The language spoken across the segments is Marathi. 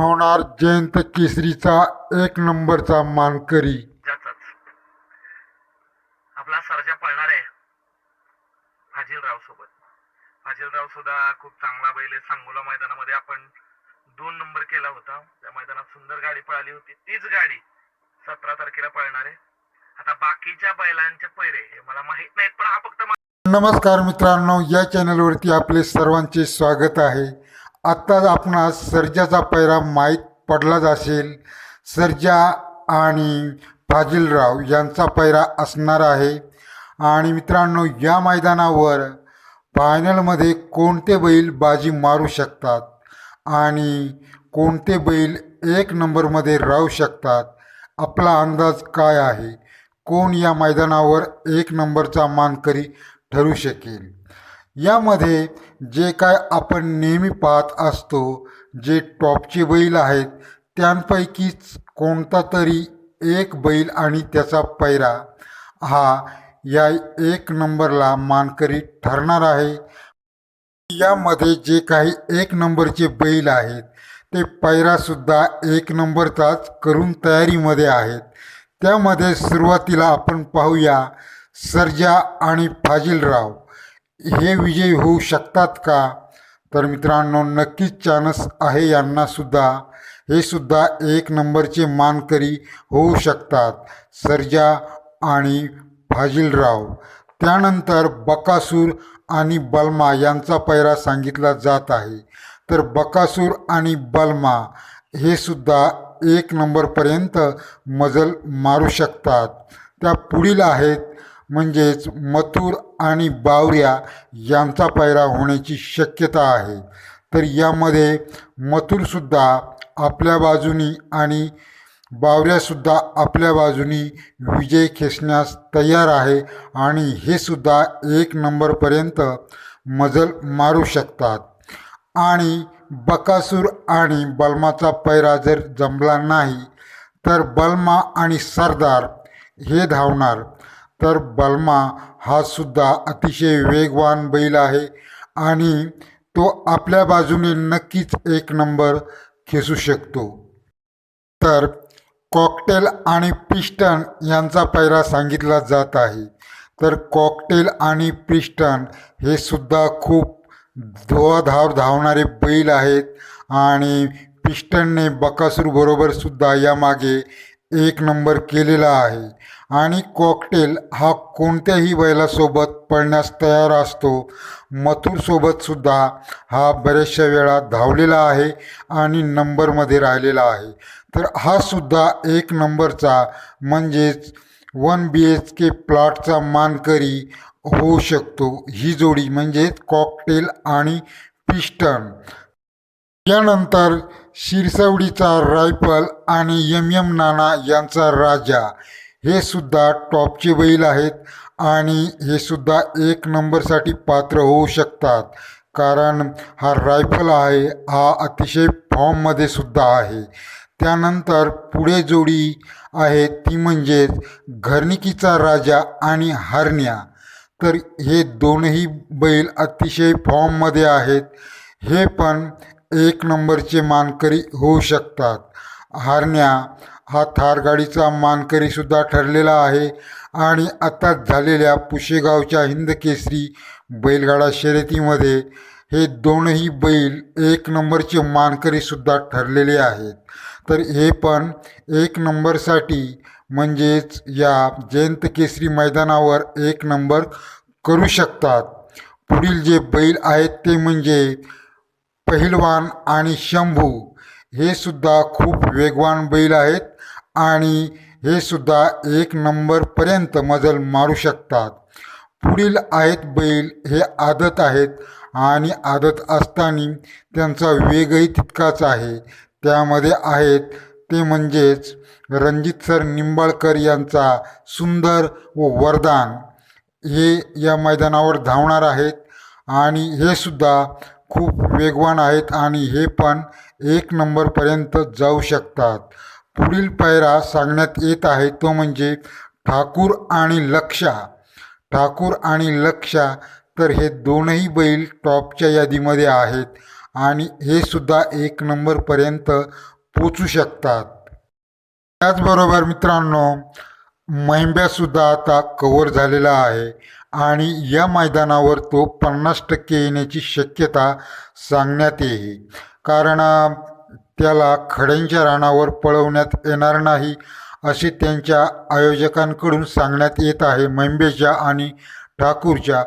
होणार जयंत केसरीचा एक नंबरचा मानकरी. आपला सर्जा पळणार आहे. फाजीलराव सोबत. फाजीलराव सुद्धा खूप चांगला बैल आहे. सांगोला मैदानामध्ये आपण दोन नंबर केला होता. त्या मैदानात सुंदर गाडी पळाली होती. तीच गाडी सतरा तारखेला पळणार आहे. आता बाकीच्या बैलांचे पैरे हे मला माहीत नाहीत पण हा फक्त नमस्कार मित्रांनो या चॅनलवरती आपले सर्वांचे स्वागत आहे. आत्ताच आपणास सर्जाचा पैरा माहीत पडलाच असेल. सर्जा आणि फाजिलराव यांचा पैरा असणार आहे. आणि मित्रांनो या मैदानावर फायनलमध्ये कोणते बैल बाजी मारू शकतात? आणि कोणते बैल एक नंबरमध्ये राहू शकतात? आपला अंदाज काय आहे? कोण या मैदानावर एक नंबरचा मानकरी ठरू शकेल? यामध्ये जे काय आपण नेहमी पाहत असतो जे टॉपचे बैल आहेत त्यांपैकीच कोणता तरी एक बैल आणि त्याचा पैरा. हा या एक नंबरला मानकरी ठरणार आहे. यामध्ये जे काही एक नंबरचे बैल आहेत ते पैरासुद्धा एक नंबरचाच करून तयारीमध्ये आहेत. त्यामध्ये सुरुवातीला आपण पाहूया सर्जा आणि फाजिलराव. हे विजयी होऊ शकतात का? तर मित्रांनो नक्कीच चान्स आहे यांनासुद्धा हे सुद्धा एक नंबरचे मानकरी होऊ शकतात सर्जा आणि फाजिलराव. त्यानंतर बकासूर आणि बलमा यांचा पैरा सांगितला जात आहे. तर बकासूर आणि बलमा हे सुद्धा एक नंबरपर्यंत मजल मारू शकतात. त्या पुढील आहेत म्हणजेच मथुर आणि बावऱ्या यांचा पैरा होण्याची शक्यता आहे. तर यामध्ये मथुरसुद्धा आपल्या बाजूनी आणि बावऱ्यासुद्धा आपल्या बाजूनी विजय खेचण्यास तयार आहे आणि हे सुद्धा एक नंबरपर्यंत मजल मारू शकतात. आणि बकासूर आणि बलमाचा पैरा जर जमला नाही तर बलमा आणि सरदार हे धावणार. तर बलमा हा सुद्धा अतिशय वेगवान बैल आहे आणि तो आपल्या बाजूने नक्कीच एक नंबर खेचू शकतो. तर कॉकटेल आणि पिस्टन यांचा पैरा सांगितला जात आहे. तर कॉकटेल आणि पिस्टन हे सुद्धा खूप धुवाधाव धावणारे बैल आहेत आणि पिस्टनने बकासूरबरोबर सुद्धा यामागे एक नंबर केलेला आहे. आणि कॉकटेल हा कोणत्याही बैलासोबत पळण्यास तयार असतो. मथुरसोबतसुद्धा हा बऱ्याचशा वेळा धावलेला आहे आणि नंबरमध्ये राहिलेला आहे. तर हा सुद्धा एक नंबरचा म्हणजेच वन बी एच के प्लॉटचा मानकरी होऊ शकतो. ही जोडी म्हणजेच कॉकटेल आणि पिस्टन यानंतर शिरसवडीचा रायफल आणि यम यम नाना यांचा राजा. हे सुद्धा टॉपचे बैल आहेत आणि हे सुद्धा एक नंबरसाठी पात्र होऊ शकतात. कारण हा रायफल आहे हा अतिशय फॉर्ममध्ये सुद्धा आहे. त्यानंतर पुढे जोडी आहे ती म्हणजेच घरनिकीचा राजा आणि हरण्या. तर हे दोनही बैल अतिशय फॉर्ममध्ये आहेत. हे पण एक नंबरचे मानकरी होऊ शकतात. हारण्या हा थार गाडीचा मानकरीसुद्धा ठरलेला आहे. आणि आताच झालेल्या पुशेगावच्या हिंदकेसरी बैलगाडा शर्यतीमध्ये हे दोनही बैल एक नंबरचे मानकरीसुद्धा ठरलेले आहेत. तर हे पण एक नंबरसाठी म्हणजेच या जयंत केसरी मैदानावर एक नंबर करू शकतात. पुढील जे बैल आहेत ते म्हणजे पहिलवान आणि शंभू. हे सुद्धा खूप वेगवान बैल आहेत. आणि हे सुद्धा एक नंबरपर्यंत मजल मारू शकतात. पुढील आहेत बैल हे आदत आहेत आणि आदत असताना त्यांचा वेगही तितकाच आहे. त्यामध्ये आहेत ते म्हणजेच रणजित सर निंबाळकर यांचा सुंदर व वरदान. हे या मैदानावर धावणार आहेत आणि हे सुद्धा खूप वेगवान आहेत आणि हे पण एक नंबरपर्यंत जाऊ शकतात. पुढील पायरा सांगण्यात येत आहे तो म्हणजे ठाकूर आणि लक्षा. ठाकूर आणि लक्षा तर हे दोनही बैल टॉपच्या यादीमध्ये आहेत आणि हे सुद्धा एक नंबरपर्यंत पोचू शकतात. त्याचबरोबर मित्रांनो महिंब्यासुद्धा आता कवर झालेला आहे आणि या मैदानावर तो पन्नास टक्के येण्याची शक्यता सांगण्यात येईल. कारण त्याला खड्यांच्या रानावर पळवण्यात येणार नाही असे त्यांच्या आयोजकांकडून सांगण्यात येत आहे महिंब्याच्या आणि ठाकूरच्या.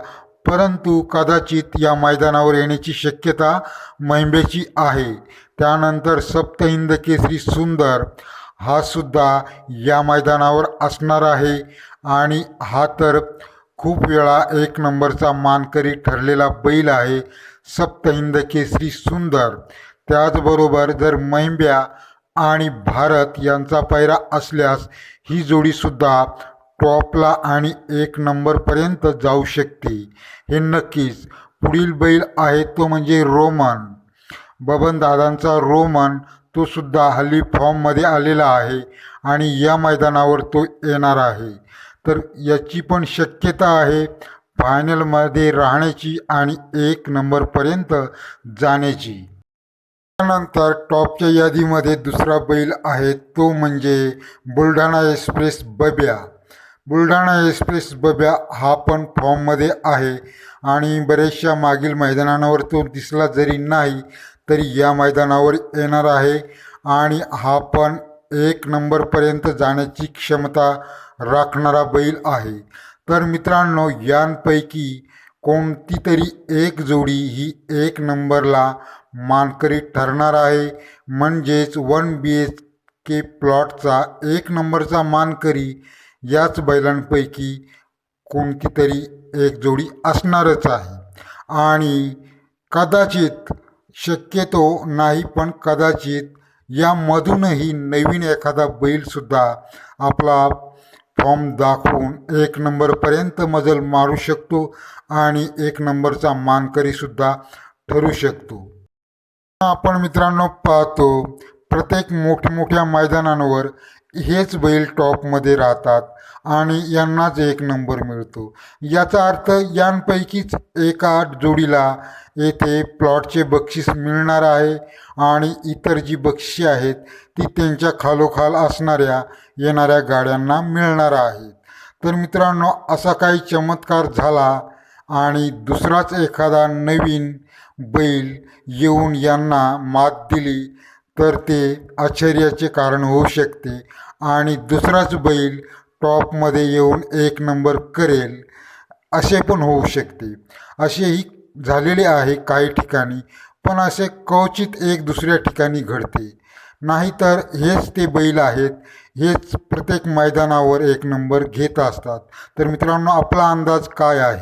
परंतु कदाचित या मैदानावर येण्याची शक्यता मैंबेची आहे. त्यानंतर सप्तहिंद केसरी सुंदर हा सुद्धा या मैदानावर असणार आहे आणि हा तर खूप वेळा एक नंबरचा मानकरी ठरलेला बैल आहे सप्तहिंद केसरी सुंदर. त्याचबरोबर जर मैंब्या आणि भारत यांचा पैरा असल्यास ही जोडीसुद्धा टॉपला आणि एक नंबरपर्यंत जाऊ शकते. हे नक्कीच पुढील बैल आहे तो म्हणजे रोमन. बबनदादांचा रोमन तो सुद्धा हल्ली फॉर्ममध्ये आलेला आहे आणि या मैदानावर तो येणार आहे. तर याची पण शक्यता आहे फायनलमध्ये राहण्याची आणि एक नंबरपर्यंत जाण्याची. त्यानंतर टॉपच्या यादीमध्ये दुसरा बैल आहे तो म्हणजे बुलढाणा एक्सप्रेस बब्या. बुलढाणा एक्सप्रेस बब्या हा पण फॉर्ममध्ये आहे आणि बऱ्याचशा मागील मैदानावर तो दिसला जरी नाही तरी या मैदानावर येणार आहे आणि हा पण एक नंबरपर्यंत जाण्याची क्षमता राखणारा बैल आहे. तर मित्रांनो यांपैकी कोणती तरी एक जोडी ही एक नंबरला मानकरी ठरणार आहे. म्हणजेच वन बी एच के प्लॉटचा एक नंबरचा मानकरी याच बैलांपैकी कोणती तरी एक जोडी असणारच आहे. आणि कदाचित शक्यतो नाही पण कदाचित यामधूनही नवीन एखादा बैलसुद्धा आपला फॉर्म दाखवून एक नंबरपर्यंत मजल मारू शकतो आणि एक नंबरचा मानकरीसुद्धा ठरू शकतो. आपण मित्रांनो पाहतो प्रत्येक मोठमोठ्या मैदानांवर हेच बैल टॉपमध्ये राहतात आणि यांनाच एक नंबर मिळतो. याचा अर्थ यांपैकीच एका जोडीला येथे प्लॉटचे बक्षीस मिळणार आहे आणि इतर जी बक्षी आहेत ती त्यांच्या खालोखाल असणाऱ्या येणाऱ्या गाड्यांना मिळणार आहेत. तर मित्रांनो असा काही चमत्कार झाला आणि दुसराच एखादा नवीन बैल येऊन यांना मात दिली. तर ते आश्चर्याचे कारण होऊ शकते. आणि दुसराच बैल टॉपमध्ये येऊन एक नंबर करेल असे पण होऊ शकते. असेही झालेले आहे काही ठिकाणी पण असे क्वचित एक दुसऱ्या ठिकाणी घडते. नाहीतर हेच ते बैल आहेत हेच प्रत्येक मैदानावर एक नंबर घेत असतात. तर मित्रांनो आपला अंदाज काय आहे?